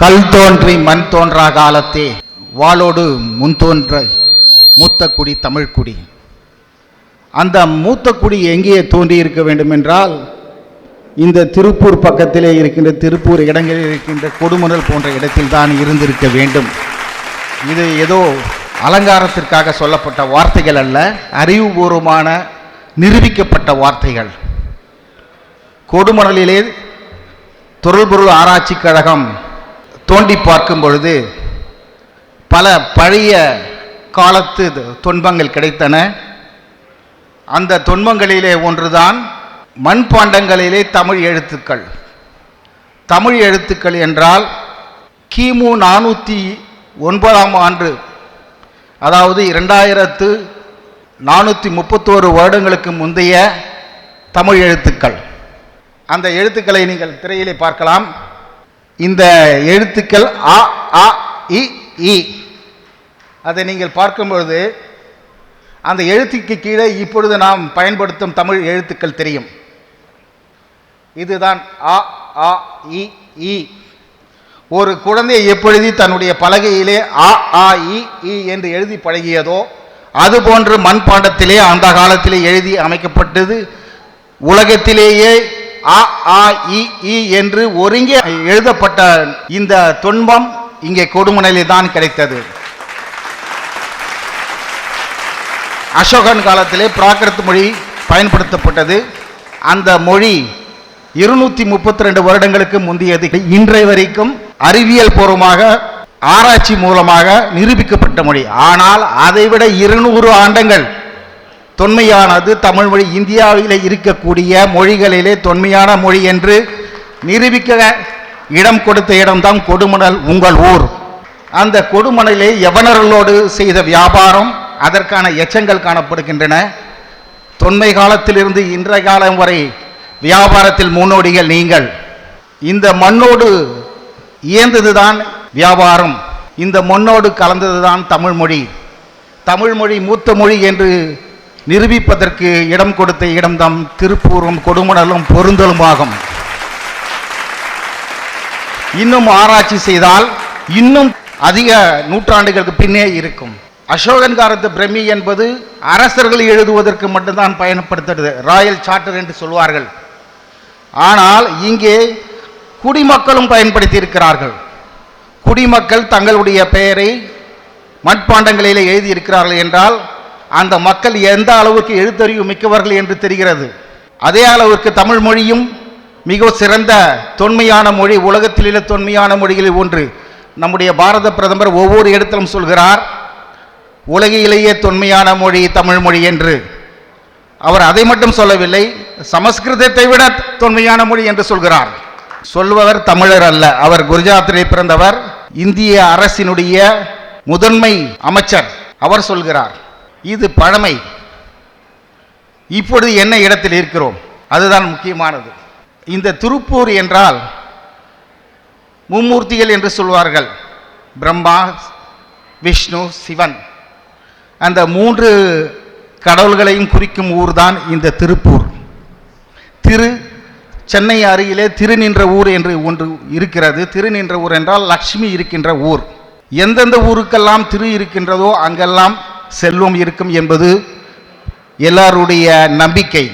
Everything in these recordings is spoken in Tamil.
கல் தோன்றி மண் தோன்றா காலத்தே வாளோடு முன் தோன்ற மூத்த குடி தமிழ்குடி அந்த மூத்த குடி எங்கே தோன்றி இருக்க வேண்டும் என்றால் இந்த திருப்பூர் பக்கத்திலே இருக்கின்ற திருப்பூர் இடங்களில் இருக்கின்ற கொடுமுதல் போன்ற இடத்தில் தான் இருந்திருக்க வேண்டும். இது ஏதோ அலங்காரத்திற்காக சொல்லப்பட்ட வார்த்தைகள் அல்ல அறிவுபூர்வமான நிரூபிக்கப்பட்ட வார்த்தைகள். கொடுமணலிலே தொல்பொருள் ஆராய்ச்சி கழகம் தோண்டி பார்க்கும் பொழுது பல பழைய காலத்து துன்பங்கள் கிடைத்தன. அந்த துன்பங்களிலே ஒன்றுதான் மண்பாண்டங்களிலே தமிழ் எழுத்துக்கள். தமிழ் எழுத்துக்கள் என்றால் கிமு நானூற்றி ஒன்பதாம் ஆண்டு அதாவது இரண்டாயிரத்து நானூற்றி முப்பத்தோரு வருடங்களுக்கு முந்தைய தமிழ் எழுத்துக்கள். அந்த எழுத்துக்களை நீங்கள் திரையிலே பார்க்கலாம். இந்த எழுத்துக்கள் அ அ இ இ. அதை நீங்கள் பார்க்கும்பொழுது அந்த எழுத்துக்கு கீழே இப்பொழுது நாம் பயன்படுத்தும் தமிழ் எழுத்துக்கள் தெரியும். இதுதான் அ ஆ இ இ. ஒரு குழந்தை எப்பொழுது தன்னுடைய பலகையிலே அ ஆ இ இ என்று எழுதி பழகியதோ அதுபோன்று மண்பாண்டத்திலே அந்த காலத்திலே எழுதி அமைக்கப்பட்டது. உலகத்திலேயே அ ஆ இ இ என்று ஒருங்கே எழுதப்பட்ட இந்த துன்பம் இங்கே கொடுமுனையிலே தான் கிடைத்தது. அசோகன் காலத்திலே பிராகிருத் மொழி பயன்படுத்தப்பட்டது. அந்த மொழி இருநூத்தி முப்பத்தி ரெண்டு வருடங்களுக்கு முந்தையது. இன்றைய வரைக்கும் அறிவியல் பூர்வமாக ஆராய்ச்சி மூலமாக நிரூபிக்கப்பட்ட மொழி. ஆனால் அதைவிட இருநூறு ஆண்டங்கள் தொன்மையானது தமிழ் மொழி இந்தியாவிலே இருக்கக்கூடிய மொழிகளிலே தொன்மையான மொழி என்று நிரூபிக்க இடம் கொடுத்த இடம்தான் கொடுமணல் உங்கள் ஊர். அந்த கொடுமணலே யவனர்களோடு செய்த வியாபாரம் அதற்கான எச்சங்கள் காணப்படுகின்றன. தொன்மை காலத்திலிருந்து இன்றைய காலம் வரை வியாபாரத்தில் முன்னோடிகள் நீங்கள். இந்த மண்ணோடு இயந்ததுதான் வியாபாரம். இந்த மண்ணோடு கலந்ததுதான் தான் தமிழ்மொழி தமிழ்மொழி மூத்த மொழி என்று நிரூபிப்பதற்கு இடம் கொடுத்த இடம்தான் திருப்பூரும் கொடுமணலும் பொருந்தலுமாகும். இன்னும் ஆராய்ச்சி செய்தால் இன்னும் அதிக நூற்றாண்டுகளுக்கு பின்னே இருக்கும். அசோகன் காலத்து பிரமி என்பது அரசர்கள் எழுதுவதற்கு மட்டும்தான் பயன்படுத்துறது ராயல் சார்ட்டர் என்று சொல்வார்கள். ஆனால் இங்கே குடிமக்களும் பயன்படுத்தி இருக்கிறார்கள் குடிமக்கள் தங்களுடைய பெயரை மட்பாண்டங்களிலே எழுதியிருக்கிறார்கள் என்றால் அந்த மக்கள் எந்த அளவுக்கு எழுத்தறிவு மிக்கவர்கள் என்று தெரிகிறது? அதே அளவுக்கு தமிழ் மொழியும் மிக சிறந்த தொன்மையான மொழி உலகத்திலுள்ள தொன்மையான மொழிகளில் ஒன்று. நம்முடைய பாரத பிரதமர் ஒவ்வொரு இடத்திலும் சொல்கிறார் உலகிலேயே தொன்மையான மொழி தமிழ் மொழி என்று. அவர் அதை மட்டும் சொல்லவில்லை சமஸ்கிருதத்தை விட தொன்மையான மொழி என்று சொல்கிறார். சொல்பவர் தமிழர் அல்ல அவர் குஜராத்திலே பிறந்தவர் இந்திய அரசினுடைய முதன்மை அமைச்சர். அவர் சொல்கிறார் இது பழமை. இப்பொழுது என்ன இடத்தில் இருக்கிறோம்? அதுதான் முக்கியமானது. இந்த திருப்பூர் என்றால் மும்மூர்த்திகள் என்று சொல்வார்கள். பிரம்மா விஷ்ணு சிவன். அந்த மூன்று கடவுள்களையும் குறிக்கும் ஊர்தான் இந்த திருப்பூர். திரு சென்னை அருகிலே திருநின்ற ஊர் என்று ஒன்று இருக்கிறது. திருநின்ற ஊர் என்றால் லக்ஷ்மி இருக்கின்ற ஊர். எந்தெந்த ஊருக்கெல்லாம் திரு இருக்கின்றதோ அங்கெல்லாம் செல்வம் இருக்கும் என்பது எல்லாருடைய நம்பிக்கை.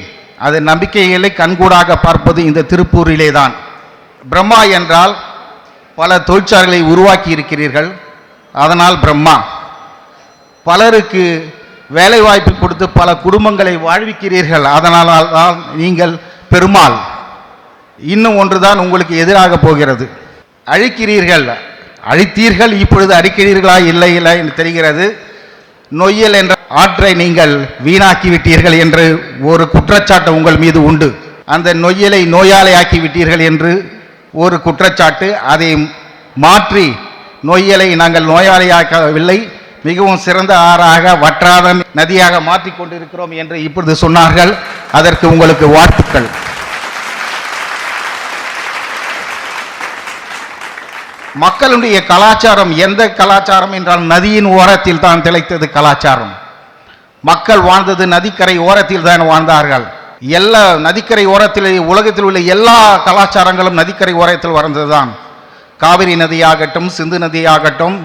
அது நம்பிக்கைகளை கண்கூடாக பார்ப்பது இந்த திருப்பூரிலே தான் பிரம்மா என்றால் பல தொழிற்சாலைகளை உருவாக்கி இருக்கிறீர்கள். அதனால் பிரம்மா. பலருக்கு வேலை வாய்ப்பு கொடுத்து பல குடும்பங்களை வாழ்விக்கிறீர்கள். அதனால் தான் நீங்கள் பெருமாள். இன்னும் ஒன்றுதான் உங்களுக்கு எதிராக போகிறது. அழிக்கிறீர்கள். அழித்தீர்கள். இப்பொழுது அழிக்கிறீர்களா இல்லை இல்லை என்று தெரிகிறது. நொய்யல் என்ற ஆற்றை நீங்கள் வீணாக்கி விட்டீர்கள் என்று ஒரு குற்றச்சாட்டு உங்கள் மீது உண்டு. அந்த நொய்யலை நோயாளியாக்கி விட்டீர்கள் என்று ஒரு குற்றச்சாட்டு அதை மாற்றி நொய்யலை நாங்கள் நோயாளியாக்கவில்லை. மிகவும் சிறந்த ஆறாக வற்றாத நதியாக மாற்றிக்கொண்டிருக்கிறோம் என்று இப்பொழுது சொன்னார்கள். அதற்கு உங்களுக்கு வாழ்த்துக்கள். மக்களுடைய கலாச்சாரம் எந்த கலாச்சாரம் என்றால் நதியின் ஓரத்தில் தான் திளைத்தது கலாச்சாரம். மக்கள் வாழ்ந்தது நதிக்கரை ஓரத்தில் தான் வாழ்ந்தார்கள். எல்லா நதிக்கரை ஓரத்தில் உலகத்தில் உள்ள எல்லா கலாச்சாரங்களும் நதிக்கரை ஓரத்தில் வளர்ந்ததுதான். காவிரி நதியாகட்டும் சிந்து நதியாகட்டும்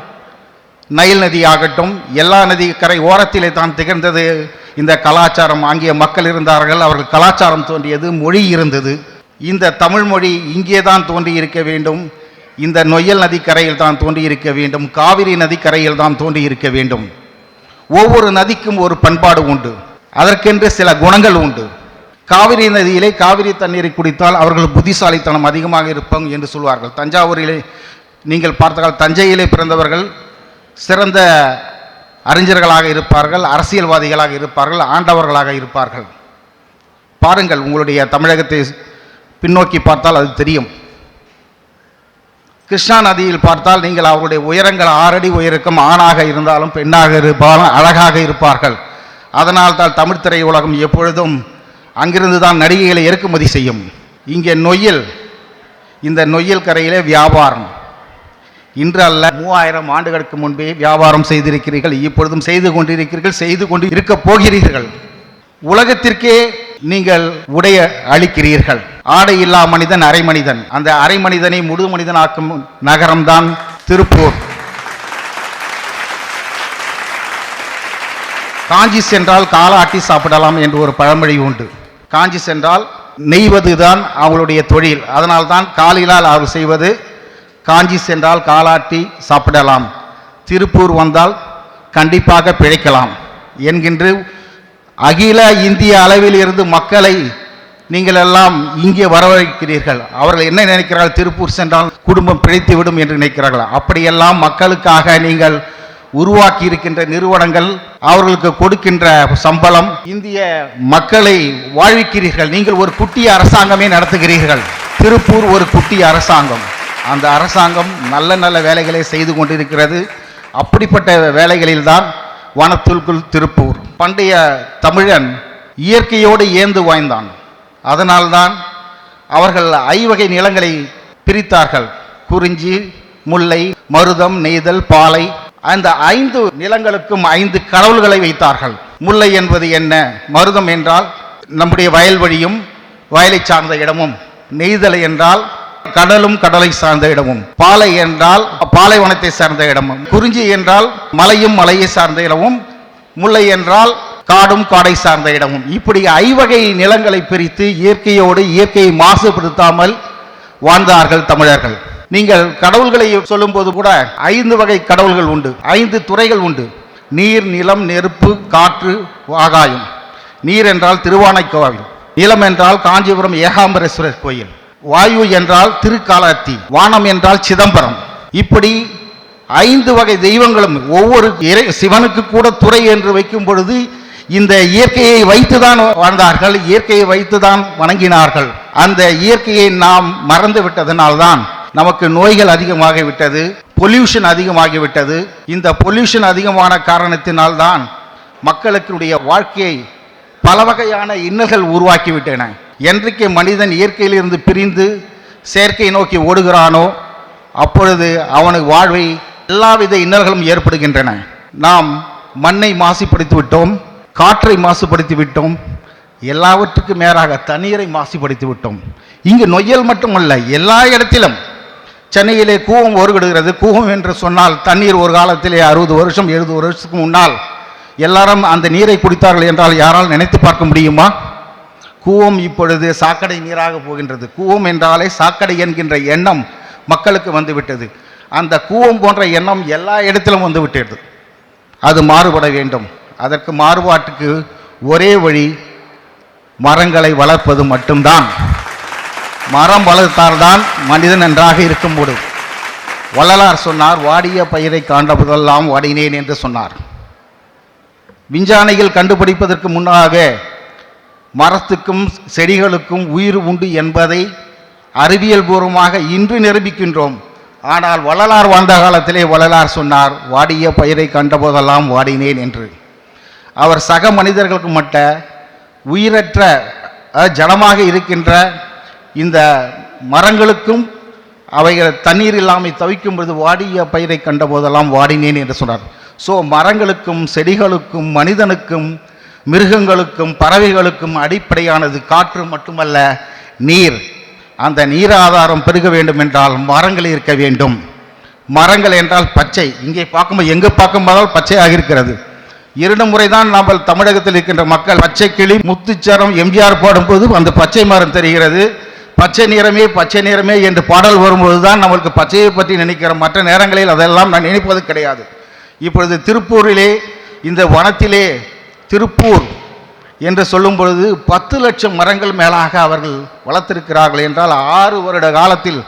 நைல் நதியாகட்டும் எல்லா நதி கரை ஓரத்திலே தான் திகழ்ந்தது இந்த கலாச்சாரம். அங்கே மக்கள் இருந்தார்கள் அவர்கள் கலாச்சாரம் தோன்றியது மொழி இருந்தது. இந்த தமிழ் மொழி இங்கே தான் தோன்றி இருக்க வேண்டும். இந்த நொய்யல் நதிக்கரையில் தான் தோன்றி இருக்க வேண்டும். காவிரி நதிக்கரையில் தான் தோன்றி இருக்க வேண்டும். ஒவ்வொரு நதிக்கும் ஒரு பண்பாடு உண்டு. அதற்கென்று சில குணங்கள் உண்டு. காவிரி நதியிலே காவிரி தண்ணீரை குடித்தால் அவர்கள் புத்திசாலித்தனம் அதிகமாக இருப்பாங்க என்று சொல்வார்கள். தஞ்சாவூரிலே நீங்கள் பார்த்தால் தஞ்சையிலே பிறந்தவர்கள் சிறந்த அறிஞர்களாக இருப்பார்கள் அரசியல்வாதிகளாக இருப்பார்கள் ஆண்டவர்களாக இருப்பார்கள். பாருங்கள் உங்களுடைய தமிழகத்தை பின்னோக்கி பார்த்தால் அது தெரியும். கிருஷ்ணா நதியில் பார்த்தால் நீங்கள் அவருடைய உயரங்கள் ஆறடி உயருக்கும் ஆணாக இருந்தாலும் பெண்ணாக இருப்பாலும் அழகாக இருப்பார்கள். அதனால் தான் தமிழ் திரையுலகம் எப்பொழுதும் அங்கிருந்து தான் நடிகைகளை இறக்குமதி செய்யும். இங்கே நொய்யில் இந்த நொய்யல் கரையிலே வியாபாரம். இன்று அல்ல மூவாயிரம் ஆண்டுகளுக்கு முன்பே வியாபாரம் செய்திருக்கிறீர்கள் இப்பொழுதும் செய்து கொண்டிருக்கிறீர்கள் செய்து கொண்டு இருக்க போகிறீர்கள். உலகத்திற்கே நீங்கள் உடைய அளிக்கிறீர்கள். ஆடை இல்லா மனிதன் அரை மனிதன். அந்த அரை மனிதனை முழு மனிதனாக்கும் நகரம்தான் திருப்பூர். காஞ்சி சென்றால் காலாட்டி சாப்பிடலாம் என்று ஒரு பழமொழி உண்டு. காஞ்சி சென்றால் நெய்வது தான் அவங்களுடைய தொழில். அதனால்தான் காலிலால் அவர் செய்வது காஞ்சி சென்றால் காலாட்டி சாப்பிடலாம். திருப்பூர் வந்தால் கண்டிப்பாக பிழைக்கலாம். என்கின்ற அகில இந்திய அளவில் இருந்து மக்களை நீங்கள் எல்லாம் இங்கே வரவழைக்கிறீர்கள். அவர்கள் என்ன நினைக்கிறார்கள்? திருப்பூர் சென்றால் குடும்பம் பிழைத்து விடும் என்று நினைக்கிறார்கள். அப்படியெல்லாம் மக்களுக்காக நீங்கள் உருவாக்கி இருக்கின்ற நிறுவனங்கள் அவர்களுக்கு கொடுக்கின்ற சம்பளம் இந்திய மக்களை வாழ்விக்கிறீர்கள். நீங்கள் ஒரு குட்டி அரசாங்கமே நடத்துகிறீர்கள். திருப்பூர் ஒரு குட்டி அரசாங்கம். அந்த அரசாங்கம் நல்ல நல்ல வேலைகளை செய்து கொண்டிருக்கிறது. அப்படிப்பட்ட வேலைகளில்தான் வனத்துக்குள் திருப்பூர். பண்டைய தமிழன் இயற்கையோடு ஏந்து வாய்ந்தான். அதனால்தான் அவர்கள் ஐவகை நிலங்களை பிரித்தார்கள். குறிஞ்சி முல்லை மருதம் நெய்தல் பாலை அந்த ஐந்து நிலங்களுக்கும் ஐந்து கடவுள்களை வைத்தார்கள். முல்லை என்பது என்ன? மருதம் என்றால் நம்முடைய வயல்வெளியும் வயலை சார்ந்த இடமும். நெய்தலை என்றால் கடலும் கடலை சார்ந்த இடமும். பாலை என்றால் பாலைவனத்தை சார்ந்த இடமும். குறிஞ்சி என்றால் மலையும் மலையை சார்ந்த இடமும். முல்லை என்றால் காடும் காடை சார்ந்த இடமும். இப்படி ஐவகை நிலங்களை பிரித்து இயற்கையோடு இயற்கையை மாசுபடுத்தாமல் வாழ்ந்தார்கள் தமிழர்கள். நீங்கள் கடவுள்களை சொல்லும்போது கூட ஐந்து வகை கடவுள்கள் உண்டு. ஐந்து துறைகள் உண்டு. நீர் நிலம் நெருப்பு காற்று ஆகாயம். நீர் என்றால் திருவானைக்கோவில் நிலம் என்றால் காஞ்சிபுரம் ஏகாம்பரேஸ்வரர் கோயில். வாயு என்றால் திருக்காலத்தி வானம் என்றால் சிதம்பரம். இப்படி ஐந்து வகை தெய்வங்களும் ஒவ்வொரு இறை சிவனுக்கு கூட துறை என்று வைக்கும் பொழுது இந்த இயற்கையை வைத்துதான் வாழ்ந்தார்கள் இயற்கையை வைத்துதான் வணங்கினார்கள். அந்த இயற்கையை நாம் மறந்து விட்டதனால்தான் நமக்கு நோய்கள் அதிகமாகிவிட்டது பொல்யூஷன் அதிகமாகிவிட்டது. இந்த பொல்யூஷன் அதிகமான காரணத்தினால்தான் மக்களுக்குடைய வாழ்க்கையை பல வகையான இன்னல்கள் உருவாக்கிவிட்டன. என்றைக்கு மனிதன் இயற்கையிலிருந்து பிரிந்து செயற்கை நோக்கி ஓடுகிறானோ அப்பொழுது அவனுக்கு வாழ்வை எல்லாவித இன்னல்களும் ஏற்படுகின்றன. நாம் மண்ணை மாசுபடுத்தி விட்டோம் காற்றை மாசுபடுத்தி விட்டோம் எல்லாவற்றுக்கும் மேலாக தண்ணீரை மாசுபடுத்தி விட்டோம். இங்கு நொய்யல் மட்டுமல்ல எல்லா இடத்திலும். சென்னையிலே கூவம் ஒருகிடுகிறது கூவம் என்று சொன்னால் தண்ணீர் ஒரு காலத்திலே அறுபது வருஷம் எழுபது வருஷத்துக்கு முன்னால் எல்லாரும் அந்த நீரை குடித்தார்கள் என்றால் யாரால் நினைத்து பார்க்க முடியுமா? கூவம் இப்பொழுது சாக்கடை நீராக போகின்றது. கூவம் என்றாலே சாக்கடை என்கின்ற எண்ணம் மக்களுக்கு வந்துவிட்டது. அந்த கூவம் போன்ற எண்ணம் எல்லா இடத்திலும் வந்துவிட்டது. அது மாறுபட வேண்டும். அதற்கு மாறுபாட்டுக்கு ஒரே வழி மரங்களை வளர்ப்பது மட்டும்தான். மரம் வளர்த்தால்தான் மனிதன் நன்றாக இருக்க முடியும் வள்ளலார் சொன்னார் வாடிய பயிரை காண்டபோதெல்லாம் வாடினேன் என்று சொன்னார். விஞ்ஞானிகள் கண்டுபிடிப்பதற்கு முன்னாக மரத்துக்கும் செடிகளுக்கும் உயிர் உண்டு என்பதை அறிவியல் பூர்வமாக இன்று நிரூபிக்கின்றோம். ஆனால் வள்ளலார் வாழ்ந்த காலத்திலே வள்ளலார் சொன்னார் வாடிய பயிரை கண்டபோதெல்லாம் வாடினேன் என்று. அவர் சக மனிதர்களுக்கு மட்ட உயிரற்ற ஜனமாக ஜடமாக இருக்கின்ற இந்த மரங்களுக்கும் அவைகள் தண்ணீர் இல்லாமல் தவிக்கும் பொழுது வாடிய பயிரை கண்டபோதெல்லாம் வாடினேன் என்று சொன்னார். ஸோ மரங்களுக்கும் செடிகளுக்கும் மனிதனுக்கும் மிருகங்களுக்கும் பறவைகளுக்கும் அடிப்படையானது காற்று மட்டுமல்ல நீர். அந்த நீர் ஆதாரம் பெருக வேண்டும் என்றால் மரங்கள் இருக்க வேண்டும். மரங்கள் என்றால் பச்சை. இங்கே பார்க்கும்போது எங்கே பார்க்கும்போதால் பச்சையாக இருக்கிறது. இரண்டு முறை தான் நாம் தமிழகத்தில் இருக்கின்ற மக்கள் பச்சை கிளி முத்துச்சரம் எம்ஜிஆர் பாடும்போது அந்த பச்சை மரம் தெரிகிறது. பச்சை நிறமே பச்சை நிறமே என்று பாடல் வரும்போது தான் நம்மளுக்கு பச்சையை பற்றி நினைக்கிற மற்ற நேரங்களில் அதெல்லாம் நான் நினைப்பது கிடையாது. இப்பொழுது திருப்பூரிலே இந்த வனத்திலே திருப்பூர் என்று சொல்லும் பொழுது பத்து லட்சம் மரங்கள் மேலாக அவர்கள் வளர்த்திருக்கிறார்கள் என்றால் ஆறு வருட காலத்தில்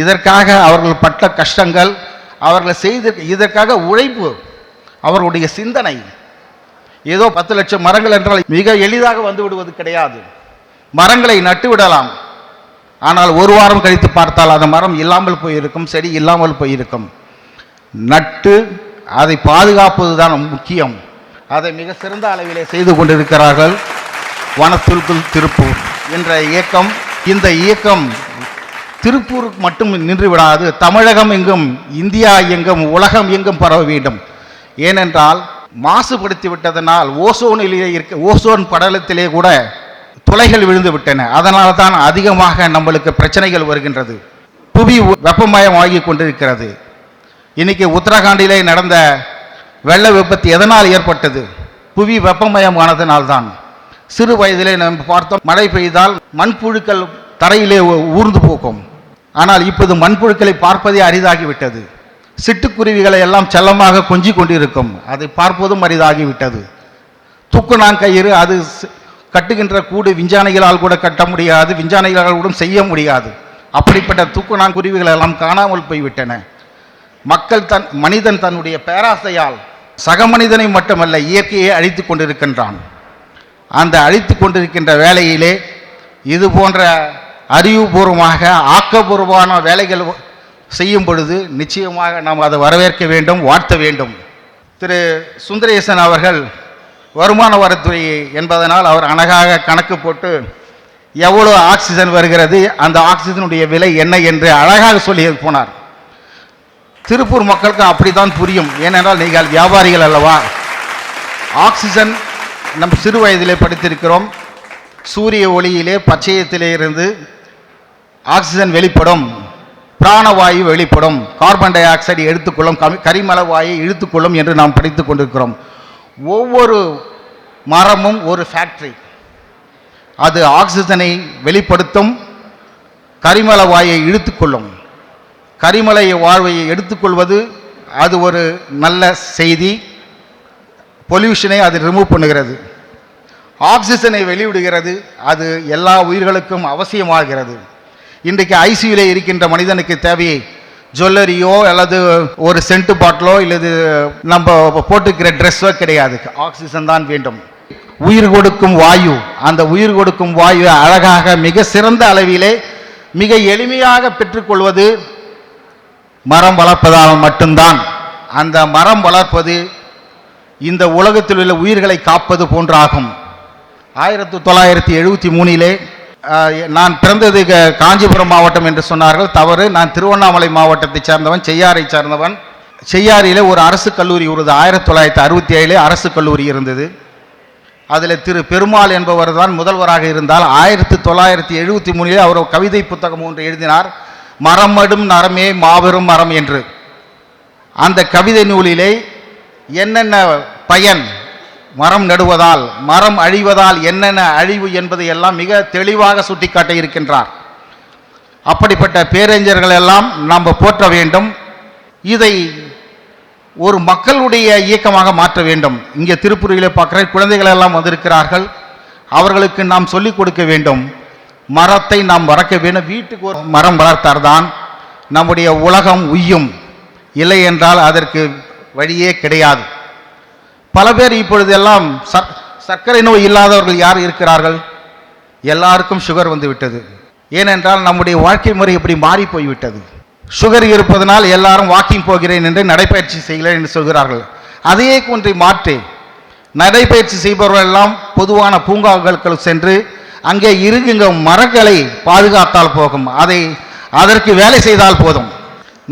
இதற்காக அவர்கள் பட்ட கஷ்டங்கள் அவர்கள் செய்து இதற்காக உழைப்பு அவர்களுடைய சிந்தனை. ஏதோ பத்து லட்சம் மரங்கள் என்றால் மிக எளிதாக வந்து விடுவது கிடையாது. மரங்களை நட்டு விடலாம். ஆனால் ஒரு வாரம் கழித்து பார்த்தால் அந்த மரம் இல்லாமல் போயிருக்கும் செடி இல்லாமல் போயிருக்கும். நட்டு அதை பாதுகாப்பது தான் முக்கியம். அதை மிக சிறந்த அளவிலே செய்து கொண்டிருக்கிறார்கள். வனத்துல்குல் திருப்பூர் என்ற இயக்கம் இந்த இயக்கம் திருப்பூருக்கு மட்டும் நின்றுவிடாது தமிழகம் எங்கும் இந்தியா எங்கும் உலகம் எங்கும் பரவ வேண்டும். ஏனென்றால் மாசுபடுத்தி விட்டதனால் ஓசோனிலே இருக்க ஓசோன் படலத்திலே கூட துளைகள் விழுந்து விட்டன. அதனால தான் அதிகமாக நம்மளுக்கு பிரச்சனைகள் வருகின்றது. புவி வெப்பமயமாகி கொண்டிருக்கிறது. இன்னைக்கு உத்தரகாண்டிலே நடந்த வெள்ள விபத்து எதனால் ஏற்பட்டது? புவி வெப்பமயமானதனால்தான். சிறு வயதிலே நம்ம பார்த்தோம் மழை பெய்தால் மண்புழுக்கள் தரையிலே ஊர்ந்து போகும். ஆனால் இப்போது மண்புழுக்களை பார்ப்பதே அரிதாகிவிட்டது. சிட்டுக்குருவிகளை எல்லாம் செல்லமாக கொஞ்சி கொண்டிருக்கும். அதை பார்ப்பதும் அரிதாகிவிட்டது. தூக்குநாங்கயிறு அது கட்டுகின்ற கூடு விஞ்ஞானிகளால் கூட கட்ட முடியாது விஞ்ஞானிகளால் கூட செய்ய முடியாது. அப்படிப்பட்ட தூக்குநாங்குருவிகள் எல்லாம் காணாமல் போய்விட்டன. மக்கள் தன் மனிதன் தன்னுடைய பேராசையால் சக மனிதனை மட்டுமல்ல இயற்கையை அழித்து கொண்டிருக்கின்றான். அந்த அழித்து கொண்டிருக்கின்ற வேலையிலே இது போன்ற அறிவுபூர்வமாக ஆக்கபூர்வமான வேலைகள் செய்யும் பொழுது நிச்சயமாக நாம் அதை வரவேற்க வேண்டும் வாழ்த்த வேண்டும். திரு. சுந்தரேசன் அவர்கள் வருமான வரித்துறை என்பதனால் அவர் அழகாக கணக்கு போட்டு எவ்வளோ ஆக்சிஜன் வருகிறது அந்த ஆக்சிஜனுடைய விலை என்ன என்று அழகாக சொல்லி போனார். திருப்பூர் மக்களுக்கு அப்படித்தான் புரியும். ஏனென்றால் நீங்கள் வியாபாரிகள் அல்லவா? ஆக்சிஜன் நம் சிறு வயதிலே படித்திருக்கிறோம். சூரிய ஒளியிலே பச்சையத்திலே இருந்து ஆக்சிஜன் வெளிப்படும். பிராணவாயு வெளிப்படும். கார்பன் டை ஆக்சைடு எடுத்துக்கொள்ளும் கமி கரிமல வாயை இழுத்துக்கொள்ளும் என்று நாம் படித்து கொண்டிருக்கிறோம். ஒவ்வொரு மரமும் ஒரு ஃபேக்ட்ரி அது ஆக்சிஜனை வெளிப்படுத்தும் கரிமல வாயை இழுத்துக்கொள்ளும். கரிமலை வாழ்வையை எடுத்துக்கொள்வது அது ஒரு நல்ல செய்தி. பொல்யூஷனை அது ரிமூவ் பண்ணுகிறது. ஆக்சிஜனை வெளிவிடுகிறது அது எல்லா உயிர்களுக்கும் அவசியமாகிறது. இன்றைக்கு ஐசியூவில் இருக்கின்ற மனிதனுக்கு தேவையை ஜுவல்லரியோ அல்லது ஒரு சென்ட் பாட்டிலோ இல்லது நம்ம போட்டுக்கிற ட்ரெஸ்ஸோ கிடையாது. ஆக்சிஜன் தான் வேண்டும். உயிர் கொடுக்கும் வாயு அந்த உயிர் கொடுக்கும் வாயு அழகாக மிக சிறந்த அளவிலே மிக எளிமையாக பெற்றுக்கொள்வது மரம் வளர்ப்பதால் மட்டும்தான். அந்த மரம் வளர்ப்பது இந்த உலகத்தில் உள்ள உயிர்களை காப்பது போன்றாகும். ஆயிரத்தி தொள்ளாயிரத்தி எழுபத்தி மூணிலே நான் பிறந்தது காஞ்சிபுரம் மாவட்டம் என்று சொன்னார்கள். தவறு. நான் திருவண்ணாமலை மாவட்டத்தைச் சேர்ந்தவன் செய்யாரை சேர்ந்தவன். செய்யாறிலே ஒரு அரசு கல்லூரி உள்ளது ஆயிரத்தி தொள்ளாயிரத்தி அறுபத்தி ஏழிலே அரசு கல்லூரி இருந்தது. அதில் திரு பெருமாள் என்பவர் தான் முதல்வராக இருந்தால் ஆயிரத்தி தொள்ளாயிரத்தி எழுபத்தி மூணிலே அவர் ஒரு கவிதை புத்தகம் ஒன்று எழுதினார். மரமடும் நரமே மாபெரும் மரம் என்று. அந்த கவிதை நூலிலே என்னென்ன பயன்? மரம் நடுவதால் மரம் அழிவதால் என்னென்ன அழிவு என்பதை எல்லாம் மிக தெளிவாக சுட்டிக்காட்ட இருக்கின்றார். அப்படிப்பட்ட பேரறிஞர்கள் எல்லாம் நாம் போற்ற வேண்டும். இதை ஒரு மக்களுடைய இயக்கமாக மாற்ற வேண்டும். இங்கே திருப்பூரிலே பார்க்குற குழந்தைகள் எல்லாம் வந்திருக்கிறார்கள். அவர்களுக்கு நாம் சொல்லிக் கொடுக்க வேண்டும். மரத்தை நாம் வளர்க்க வேண்டும். வீட்டுக்கு ஒரு மரம் வளர்த்தால்தான் நம்முடைய உலகம் உய்யும். இல்லை என்றால் அதற்கு வழியே கிடையாது. பல பேர் இப்பொழுதெல்லாம் சர் சர்க்கரை நோய் இல்லாதவர்கள் யார் இருக்கிறார்கள்? எல்லாருக்கும் சுகர் வந்து விட்டது. ஏனென்றால் நம்முடைய வாழ்க்கை முறை இப்படி மாறி போய்விட்டது. சுகர் இருப்பதனால் எல்லாரும் வாக்கிங் போகிறேன் என்று நடைப்பயிற்சி செய்கிறேன் என்று சொல்கிறார்கள். அதையே கொன்றை மாற்றி நடைப்பயிற்சி செய்பவர்கள் எல்லாம் பொதுவான பூங்காக்களுக்கு சென்று அங்கே இருக்குங்க மரங்களை பாதுகாத்தால் போகும். அதை அதற்கு வேலை செய்தால் போதும்.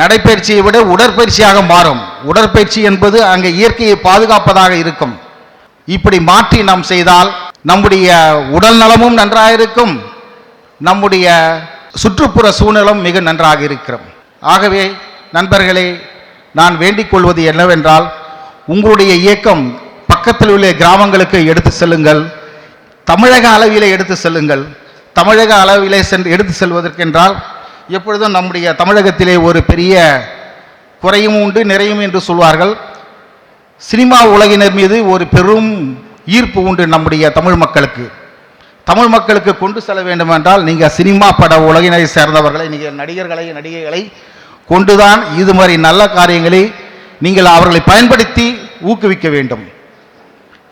நடைப்பயிற்சியை விட உடற்பயிற்சியாக மாறும். உடற்பயிற்சி என்பது அங்கே இயற்கையை பாதுகாப்பதாக இருக்கும். இப்படி மாற்றி நாம் செய்தால் நம்முடைய உடல் நலமும் நன்றாக இருக்கும். நம்முடைய சுற்றுப்புற சூழலும் மிக நன்றாக இருக்கிறோம் ஆகவே நண்பர்களே நான் வேண்டிக் கொள்வது என்னவென்றால் உங்களுடைய இயக்கம் பக்கத்தில் உள்ள கிராமங்களுக்கு எடுத்து செல்லுங்கள். தமிழக அளவிலே எடுத்து செல்லுங்கள். தமிழக அளவிலே சென்று எடுத்து செல்வதற்கென்றால் எப்பொழுதும் நம்முடைய தமிழகத்திலே ஒரு பெரிய குறையும் உண்டு நிறையும் என்று சொல்வார்கள். சினிமா உலகினர் மீது ஒரு பெரும் ஈர்ப்பு உண்டு நம்முடைய தமிழ் மக்களுக்கு. தமிழ் மக்களுக்கு கொண்டு செல்ல வேண்டுமென்றால் நீங்கள் சினிமா பட உலகினை சேர்ந்தவர்களை நீங்கள் நடிகர்களை நடிகைகளை கொண்டுதான் இது மாதிரி நல்ல காரியங்களை நீங்கள் அவர்களை பயன்படுத்தி ஊக்குவிக்க வேண்டும்.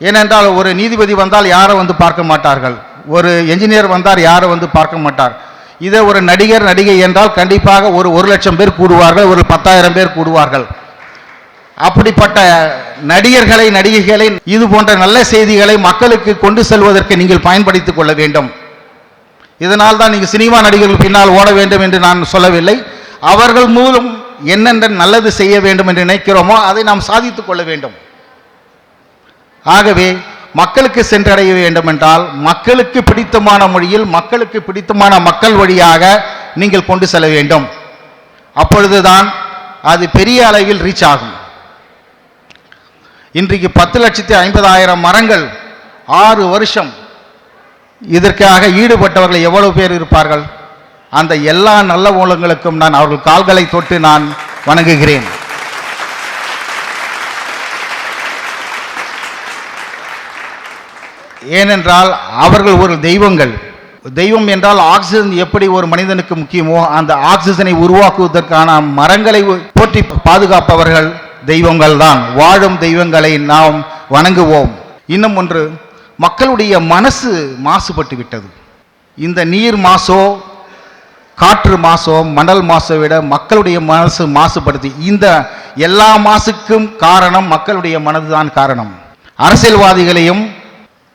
ஏனென்றால் ஒரு நீதிபதி வந்தால் யாரும் வந்து பார்க்க மாட்டார்கள்? ஒரு என்ஜினியர் வந்தால் யாரும் வந்து பார்க்க மாட்டார்? இதே ஒரு நடிகர் நடிகை என்றால் கண்டிப்பாக ஒரு ஒரு லட்சம் பேர் கூடுவார்கள் ஒரு பத்தாயிரம் பேர் கூடுவார்கள். அப்படிப்பட்ட நடிகர்களை நடிகைகளை இது போன்ற நல்ல செய்திகளை மக்களுக்கு கொண்டு செல்வதற்கு நீங்கள் பயன்படுத்திக் கொள்ள வேண்டும். இதனால் தான் நீங்கள் சினிமா நடிகர்கள் பின்னால் ஓட வேண்டும் என்று நான் சொல்லவில்லை. அவர்கள் மூலம் என்னென்ன நல்லது செய்ய வேண்டும் என்று நினைக்கிறோமோ அதை நாம் சாதித்துக் கொள்ள வேண்டும். ஆகவே மக்களுக்கு சென்றடைய வேண்டும் என்றால் மக்களுக்கு பிடித்தமான மொழியில் மக்களுக்கு பிடித்தமான மக்கள் வழியாக நீங்கள் கொண்டு செல்ல வேண்டும். அப்பொழுதுதான் அது பெரிய அளவில் ரீச் ஆகும். இன்றைக்கு பத்து லட்சத்தி ஐம்பதாயிரம் மரங்கள் ஆறு வருஷம் இதற்காக ஈடுபட்டவர்கள் எவ்வளவு பேர் இருப்பார்கள்? அந்த எல்லா நல்ல மூலங்களுக்கும் நான் அவர்கள் கால்களை தொட்டு நான் வணங்குகிறேன். ஏனென்றால் அவர்கள் ஒரு தெய்வங்கள். தெய்வம் என்றால் ஆக்சிஜன் எப்படி ஒரு மனிதனுக்கு முக்கியமோ அந்த ஆக்சிஜனை உருவாக்குவதற்கான மரங்களை போற்றி பாதுகாப்பவர்கள் தெய்வங்கள் தான். வாழும் தெய்வங்களை நாம் வணங்குவோம். இன்னும் ஒன்று மக்களுடைய மனசு மாசுபட்டு விட்டது. இந்த நீர் மாசோ காற்று மாசோ மணல் மாசோ விட மக்களுடைய மனசு மாசுபடுத்தி இந்த எல்லா மாசுக்கும் காரணம் மக்களுடைய மனதுதான் காரணம். அரசியல்வாதிகளையும்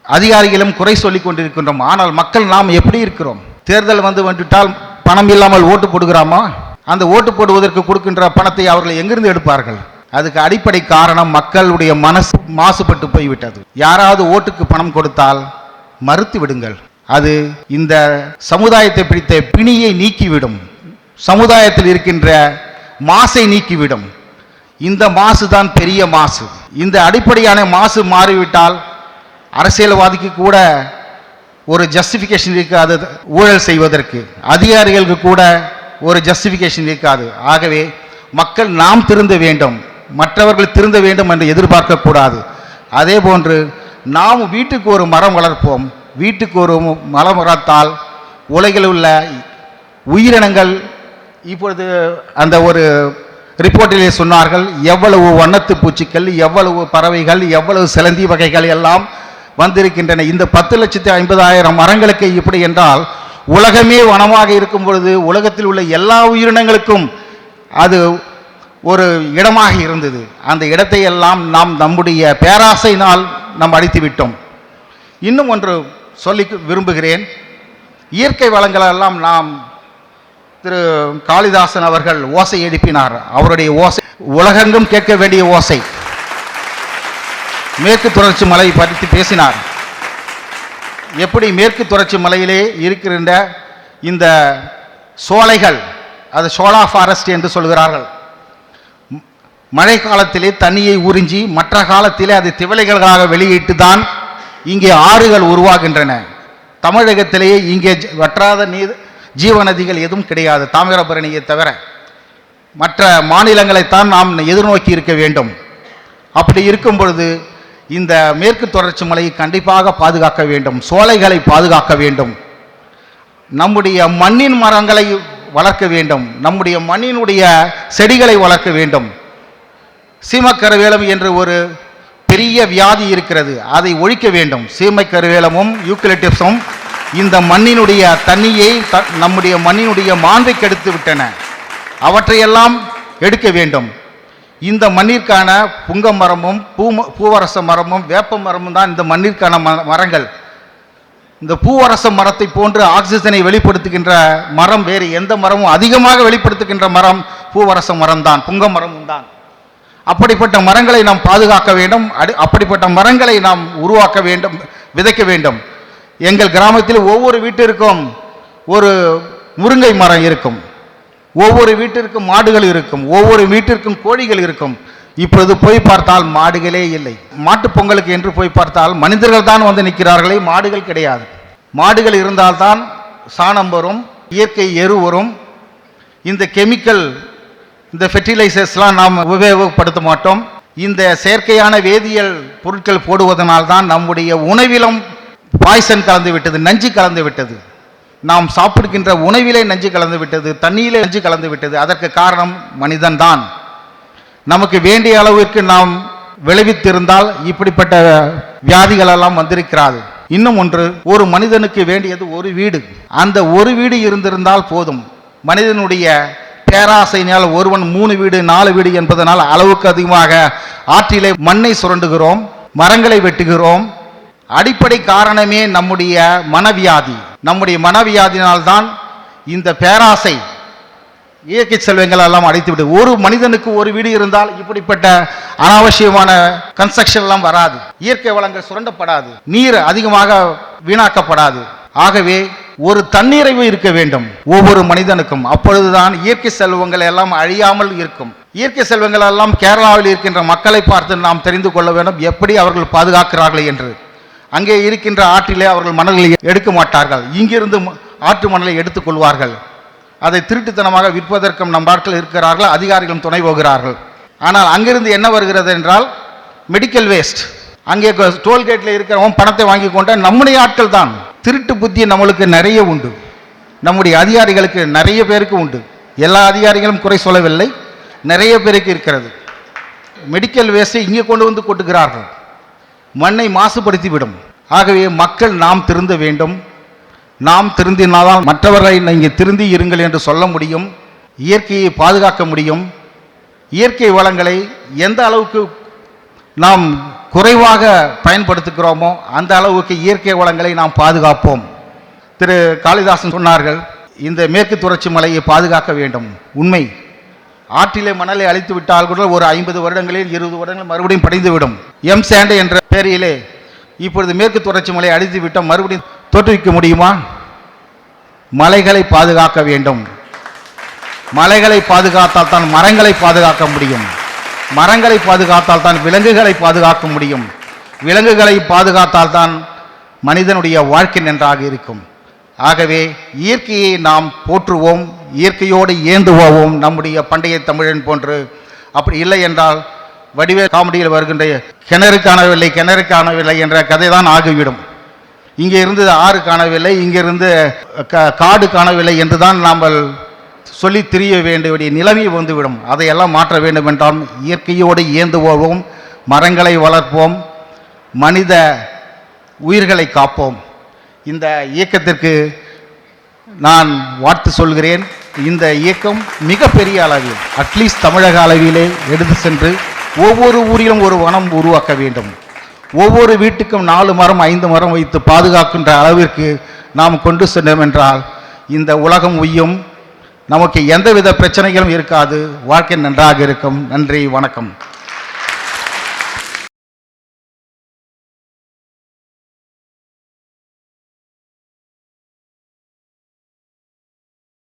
அதிகாரிகளும் குறை சொல்லிக் கொண்டிருக்கின்றோம். ஆனால் மக்கள் நாம் எப்படி இருக்கிறோம்? தேர்தல் வந்து வந்துவிட்டால் பணம் இல்லாமல் ஓட்டு போடுகிறாமா? அந்த ஓட்டு போடுவதற்கு கொடுக்கின்ற பணத்தை அவர்கள் எங்கிருந்து எடுப்பார்கள்? அதுக்கு அடிப்படை காரணம் மக்களுடைய மனசு மாசுபட்டு போய்விட்டது. யாராவது ஓட்டுக்கு பணம் கொடுத்தால் மறுத்து விடுங்கள். அது இந்த சமுதாயத்தை பிடித்த பிணியை நீக்கிவிடும். சமுதாயத்தில் இருக்கின்ற மாசை நீக்கிவிடும். இந்த மாசு தான் பெரிய மாசு. இந்த அடிப்படையான மாசு மாறிவிட்டால் அரசியல்வாதிக்கு கூட ஒரு ஜஸ்டிஃபிகேஷன் இருக்காது ஊழல் செய்வதற்கு. அதிகாரிகளுக்கு கூட ஒரு ஜஸ்டிஃபிகேஷன் இருக்காது. ஆகவே மக்கள் நாம் திருந்த வேண்டும் மற்றவர்கள் திருந்த வேண்டும் என்று எதிர்பார்க்கக்கூடாது. அதே போன்று நாம் வீட்டுக்கு ஒரு மரம் வளர்ப்போம். வீட்டுக்கு ஒரு மரம் வளர்த்தால் உலகில் உள்ள உயிரினங்கள் இப்பொழுது அந்த ஒரு ரிப்போர்ட்டிலே சொன்னார்கள் எவ்வளவு வண்ணத்து பூச்சிகள் எவ்வளவு பறவைகள் எவ்வளவு சிலந்தி வகைகள் எல்லாம் வந்திருக்கின்றன. இந்த பத்து லட்சத்தி ஐம்பதாயிரம் மரங்களுக்கு இப்படி என்றால் உலகமே வனமாக இருக்கும் பொழுது உலகத்தில் உள்ள எல்லா உயிரினங்களுக்கும் அது ஒரு இடமாக இருந்தது. அந்த இடத்தை எல்லாம் நாம் நம்முடைய பேராசையினால் நாம் அடித்து விட்டோம். இன்னும் ஒன்று சொல்லி விரும்புகிறேன். இயற்கை வளங்களெல்லாம் நாம் திரு காளிதாசன் அவர்கள் ஓசை எழுப்பினார். அவருடைய ஓசை உலகெங்கும் கேட்க வேண்டிய ஓசை. மேற்கு தொடர்ச்சி மலை பற்றி பேசினார். எப்படி மேற்கு தொடர்ச்சி மலையிலே இருக்கின்ற இந்த சோலைகள் அது சோலா ஃபாரஸ்ட் என்று சொல்கிறார்கள். மழை காலத்திலே தண்ணியை உறிஞ்சி மற்ற காலத்திலே அது திவலைகளாக வெளியிட்டு தான் இங்கே ஆறுகள் உருவாகின்றன. தமிழகத்திலேயே இங்கே வற்றாத நீர் ஜீவநதிகள் எதுவும் கிடையாது தாமிரபரணியை தவிர. மற்ற மாநிலங்களைத்தான் நாம் எதிர்நோக்கி இருக்க வேண்டும். அப்படி இருக்கும் பொழுது இந்த மேற்கு தொடர்ச்சி மலையை கண்டிப்பாக பாதுகாக்க வேண்டும் சோலைகளை பாதுகாக்க வேண்டும். நம்முடைய மண்ணின் மரங்களை வளர்க்க வேண்டும் நம்முடைய மண்ணினுடைய செடிகளை வளர்க்க வேண்டும். சீமக்கருவேலம் என்று ஒரு பெரிய வியாதி இருக்கிறது அதை ஒழிக்க வேண்டும். சீமைக்கருவேலமும் யூக்கலிட்டிப்ஸும் இந்த மண்ணினுடைய தண்ணியை த- நம்முடைய மண்ணினுடைய மாண்பை கெடுத்து விட்டன அவற்றையெல்லாம் எடுக்க வேண்டும். இந்த மண்ணிற்கான புங்க மரமும் பூ பூவரச மரமும் வேப்ப மரமும் தான் இந்த மண்ணிற்கான ம- மரங்கள். இந்த பூவரச மரத்தை போன்று ஆக்சிஜனை வெளிப்படுத்துகின்ற மரம் வேறு எந்த மரமும் அதிகமாக வெளிப்படுத்துகின்ற மரம் பூவரச மரம் தான் புங்க மரமும் தான். அப்படிப்பட்ட மரங்களை நாம் பாதுகாக்க வேண்டும் அடி- அப்படிப்பட்ட மரங்களை நாம் உருவாக்க வேண்டும் விதைக்க வேண்டும். எங்கள் கிராமத்தில் ஒவ்வொரு வீட்டிற்கும் ஒரு முருங்கை மரம் இருக்கும். ஒவ்வொரு வீட்டிற்கும் மாடுகள் இருக்கும் ஒவ்வொரு வீட்டிற்கும் கோழிகள் இருக்கும். இப்பொழுது போய் பார்த்தால் மாடுகளே இல்லை. மாட்டுப் பொங்கலுக்கு என்று போய் பார்த்தால் மனிதர்கள் தான் வந்து நிற்கிறார்களே மாடுகள் கிடையாது. மாடுகள் இருந்தால்தான் சாணம் வரும் இயற்கை எரு வரும். இந்த கெமிக்கல் இந்த ஃபெர்டிலைசர்ஸ்லாம் நாம் உபயோகப்படுத்த மாட்டோம். இந்த செயற்கையான வேதியியல் பொருட்கள் போடுவதனால் தான் நம்முடைய உணவிலும் பாய்சன் கலந்து விட்டது நஞ்சு கலந்து விட்டது. நாம் சாப்பிடுகின்ற உணவிலே நஞ்சு கலந்து விட்டது தண்ணியிலே நஞ்சு கலந்து விட்டது அதற்கு காரணம் மனிதன்தான். நமக்கு வேண்டிய அளவிற்கு நாம் விளைவித்திருந்தால் இப்படிப்பட்ட வியாதிகள் எல்லாம் வந்திருக்கிறாது. இன்னும் ஒன்று ஒரு மனிதனுக்கு வேண்டியது ஒரு வீடு. அந்த ஒரு வீடு இருந்திருந்தால் போதும். மனிதனுடைய பேராசையினால் ஒருவன் மூணு வீடு நாலு வீடு என்பதனால் அளவுக்கு அதிகமாக ஆற்றிலே மண்ணை சுரண்டுகிறோம் மரங்களை வெட்டுகிறோம். அடிப்படை காரணமே நம்முடைய மனவியாதி. நம்முடைய மனவியாதினால்தான் இந்த பேராசை. இயற்கை செல்வங்கள் எல்லாம் அடைத்துவிடு ஒரு மனிதனுக்கு ஒரு வீடு இருந்தால் இப்படிப்பட்ட அனாவசியமான கன்ஸ்ட்ரக்ஷன் எல்லாம் வராது. இயற்கை வளங்கள் சுரண்டப்படாது. நீர் அதிகமாக வீணாக்கப்படாது. ஆகவே ஒரு தன்னிறைவு இருக்க வேண்டும். ஒவ்வொரு மனிதனுக்கும். அப்பொழுதுதான் இயற்கை செல்வங்கள் எல்லாம் அழியாமல் இருக்கும். இயற்கை செல்வங்கள் எல்லாம் கேரளாவில் இருக்கின்ற மக்களை பார்த்து நாம் தெரிந்து கொள்ள வேண்டும். எப்படி அவர்கள் பாதுகாக்கிறார்கள் என்று. அங்கே இருக்கின்ற ஆற்றிலே அவர்கள் மணல்களை எடுக்க மாட்டார்கள். இங்கிருந்து ஆற்று மணலை எடுத்துக் கொள்வார்கள். அதை திருட்டுத்தனமாக விற்பதற்கும் நம் ஆட்கள் இருக்கிறார்கள் அதிகாரிகளும் துணை போகிறார்கள். ஆனால் அங்கிருந்து என்ன வருகிறது என்றால் மெடிக்கல் வேஸ்ட் அங்கே டோல்கேட்டில் இருக்கிறவன் பணத்தை வாங்கி கொண்ட நம்முடைய ஆட்கள் தான். திருட்டு புத்தி நம்மளுக்கு நிறைய உண்டு. நம்முடைய அதிகாரிகளுக்கு நிறைய பேருக்கு உண்டு. எல்லா அதிகாரிகளும் குறை சொல்லவில்லை. நிறைய பேருக்கு இருக்கிறது. மெடிக்கல் வேஸ்ட்டை இங்கே கொண்டு வந்து கொட்டுகிறார்கள். மண்ணை மாசுபடுத்திவிடும். ஆகவே மக்கள் நாம் திருந்த வேண்டும். நாம் திருந்தினால்தான் மற்றவர்களை நீங்கள் திருந்தி இருங்கள் என்று சொல்ல முடியும். இயற்கையை பாதுகாக்க முடியும். இயற்கை வளங்களை எந்த அளவுக்கு நாம் குறைவாக பயன்படுத்துகிறோமோ அந்த அளவுக்கு இயற்கை வளங்களை நாம் பாதுகாப்போம். திரு. காளிதாசன் சொன்னார்கள் இந்த மேற்கு தொடர்ச்சி மலையை பாதுகாக்க வேண்டும். உண்மை. ஆற்றிலே மணலை அழித்து விட்டால் கூட ஒரு ஐம்பது வருடங்களில் இருபது வருடங்கள் மறுபடியும் படைந்துவிடும். எம். சேண்டு என்ற பேரையிலே இப்பொழுது மேற்கு தொடர்ச்சி மலையை அழித்து மறுபடியும் தோற்றுவிக்க முடியுமா? மலைகளை பாதுகாக்க வேண்டும். மலைகளை பாதுகாத்தால் தான் மரங்களை பாதுகாக்க முடியும். மரங்களை பாதுகாத்தால் தான் விலங்குகளை பாதுகாக்க முடியும். விலங்குகளை பாதுகாத்தால் தான் மனிதனுடைய வாழ்க்கை நன்றாக இருக்கும். ஆகவே இயற்கையை நாம் போற்றுவோம் இயற்கையோடு ஏந்துவோம் நம்முடைய பண்டைய தமிழன் போன்று. அப்படி இல்லை என்றால் வடிவே காமெடியில் வருகின்ற கிணறு காணவில்லை கிணறு காணவில்லை என்ற கதை தான் ஆகிவிடும். இங்கே இருந்து ஆறு காணவில்லை இங்கிருந்து காடு காணவில்லை என்று தான் நாம் சொல்லி திரிய வேண்டிய நிலைமை வந்துவிடும். அதையெல்லாம் மாற்ற வேண்டும் என்றால் இயற்கையோடு இயந்து போவோம் மரங்களை வளர்ப்போம் மனித உயிர்களை காப்போம். இந்த இயக்கத்திற்கு நான் வாழ்த்து சொல்கிறேன். இந்த இயக்கம் மிகப்பெரிய அளவில் அட்லீஸ்ட் தமிழக அளவிலே எடுத்து சென்று ஒவ்வொரு ஊரிலும் ஒரு வனம் உருவாக்க வேண்டும். ஒவ்வொரு வீட்டுக்கும் நாலு மரம் ஐந்து மரம் வைத்து பாதுகாக்கின்ற அளவிற்கு நாம் கொண்டு சென்றோம் என்றால் இந்த உலகம் உய்யும். நமக்கு எந்தவித பிரச்சனைகளும் இருக்காது. வாழ்க்கை நன்றாக இருக்கும். நன்றி வணக்கம்.